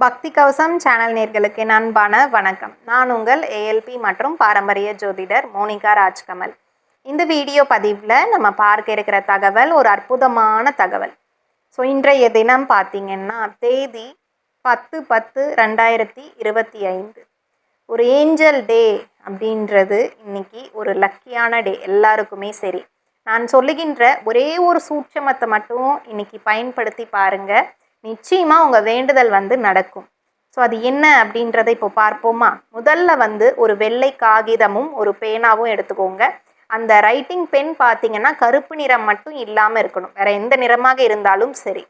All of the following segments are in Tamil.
பக்தி கவசம் சேனல் நேர்களுக்கு நண்பான அன்பான வணக்கம். நான் உங்கள் ஏஎல்பி மற்றும் பாரம்பரிய ஜோதிடர் மோனிகா ராஜ்கமல். இந்த வீடியோ பதிவில் நம்ம பார்க்க இருக்கிற தகவல் ஒரு அற்புதமான தகவல். ஸோ இன்றைய தினம் பார்த்திங்கன்னா தேதி பத்து பத்து ரெண்டாயிரத்தி இருபத்தி ஐந்து. ஒரு ஏஞ்சல் டே அப்படின்றது இன்னைக்கு ஒரு லக்கியான டே எல்லாருக்குமே சரி. நான் சொல்லுகின்ற ஒரே ஒரு சூட்சமத்தை மட்டும் இன்னைக்கு பயன்படுத்தி பாருங்கள் நிச்சயமாக உங்கள் வேண்டுதல் வந்து நடக்கும். ஸோ அது என்ன அப்படின்றத இப்போ பார்ப்போமா? முதல்ல வந்து ஒரு வெள்ளை காகிதமும் ஒரு பேனாவும் எடுத்துக்கோங்க. அந்த ரைட்டிங் பென் பார்த்தீங்கன்னா கருப்பு நிறம் மட்டும் இல்லாமல் இருக்கணும். வேற எந்த நிறமாக இருந்தாலும் சரி.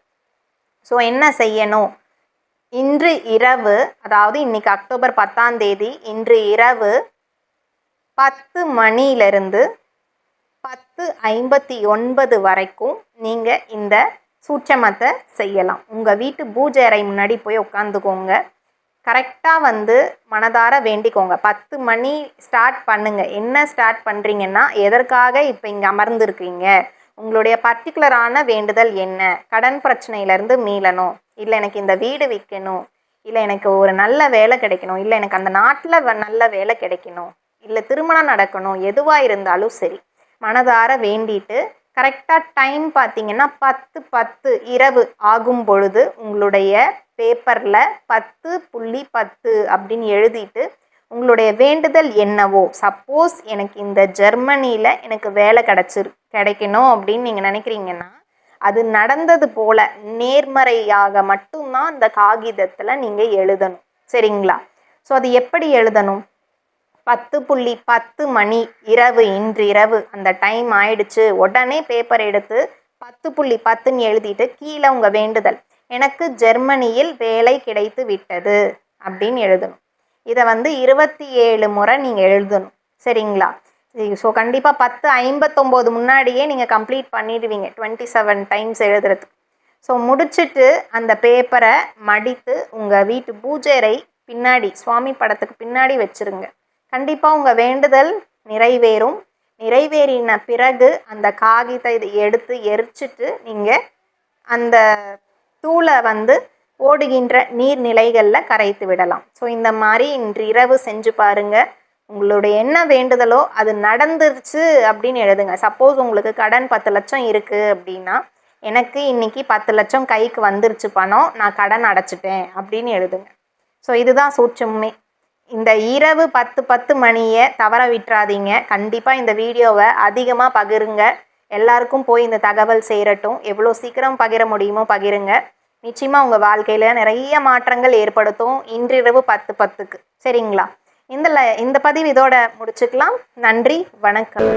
ஸோ என்ன செய்யணும்? இன்று இரவு அதாவது இன்னைக்கு அக்டோபர் பத்தாம் தேதி இன்று இரவு பத்து மணியிலிருந்து பத்து ஐம்பத்தி ஒன்பது வரைக்கும் நீங்கள் இந்த சூட்சமத்தை செய்யலாம். உங்கள் வீட்டு பூஜை அறை முன்னாடி போய் உட்காந்துக்கோங்க கரெக்டாக வந்து மனதார வேண்டிக்கோங்க. பத்து மணி ஸ்டார்ட் பண்ணுங்கள் என்ன ஸ்டார்ட் பண்ணுறீங்கன்னா எதற்காக இப்போ இங்கே அமர்ந்துருக்கீங்க? உங்களுடைய பர்டிகுலரான வேண்டுதல் என்ன? கடன் பிரச்சனையிலேருந்து மீளணும். இல்லை எனக்கு இந்த வீடு விற்கணும் இல்லை எனக்கு ஒரு நல்ல வேலை கிடைக்கணும். இல்லை எனக்கு அந்த நாட்டில் நல்ல வேலை கிடைக்கணும். இல்லை திருமணம் நடக்கணும். எதுவாக இருந்தாலும் சரி. மனதார வேண்டிட்டு கரெக்டாக டைம் பார்த்தீங்கன்னா பத்து பத்து இரவு ஆகும் பொழுது உங்களுடைய பேப்பரில் பத்து புள்ளி பத்து அப்படின்னு எழுதிட்டு உங்களுடைய வேண்டுதல் என்னவோ சப்போஸ் எனக்கு இந்த ஜெர்மனியில் எனக்கு வேலை கிடச்சிரு கிடைக்கணும் அப்படின்னு நீங்கள் நினைக்கிறீங்கன்னா அது நடந்தது போல நேர்மறையாக மட்டும்தான் அந்த காகிதத்தில் நீங்கள் எழுதணும். சரிங்களா? ஸோ அது எப்படி எழுதணும்? பத்து புள்ளி பத்து மணி இரவு இன்று இரவு அந்த டைம் ஆயிடுச்சு. உடனே பேப்பர் எடுத்து பத்து புள்ளி பத்துன்னு எழுதிட்டு கீழே உங்கள் வேண்டுதல். எனக்கு ஜெர்மனியில் வேலை கிடைத்து விட்டது அப்படின்னு எழுதணும். இதை வந்து இருபத்தி ஏழு முறை நீங்கள் எழுதணும். சரிங்களா? ஸோ கண்டிப்பாக பத்து ஐம்பத்தொம்போது முன்னாடியே நீங்கள் கம்ப்ளீட் பண்ணிடுவீங்க. டுவெண்ட்டி செவன் டைம்ஸ் எழுதுறதுக்கு. ஸோ முடிச்சுட்டு அந்த பேப்பரை மடித்து உங்கள் வீட்டு பூஜை பின்னாடி சுவாமி படத்துக்கு பின்னாடி வச்சுருங்க. கண்டிப்பாக உங்கள் வேண்டுதல் நிறைவேறும். நிறைவேறின பிறகு அந்த காகிதத்தை இதை எடுத்து எரிச்சிட்டு நீங்கள் அந்த தூளை வந்து ஓடுகின்ற நீர்நிலைகளில் கரைத்து விடலாம். ஸோ இந்த மாதிரி இன்று இரவு செஞ்சு பாருங்கள் உங்களுடைய என்ன வேண்டுதலோ அது நடந்துருச்சு அப்படின்னு எழுதுங்க. சப்போஸ் உங்களுக்கு கடன் பத்து லட்சம் இருக்குது அப்படின்னா எனக்கு இன்னைக்கு பத்து லட்சம் கைக்கு வந்துருச்சு பணம் நான் கடன் அடைச்சிட்டேன் அப்படின்னு எழுதுங்க. ஸோ இதுதான் சூட்சமே. இந்த இரவு பத்து பத்து மணியை தவற விட்டுறாதீங்க. கண்டிப்பாக இந்த வீடியோவை அதிகமாக பகிருங்க. எல்லாருக்கும் போய் இந்த தகவல் சேரட்டும். எவ்வளோ சீக்கிரம் பகிர முடியுமோ பகிருங்க. நிச்சயமாக உங்கள் வாழ்க்கையில் நிறைய மாற்றங்கள் ஏற்படுத்தும் இன்றிரவு பத்து பத்துக்கு. சரிங்களா? இந்த இந்த பதிவு இதோட முடிச்சுக்கலாம். நன்றி வணக்கம்.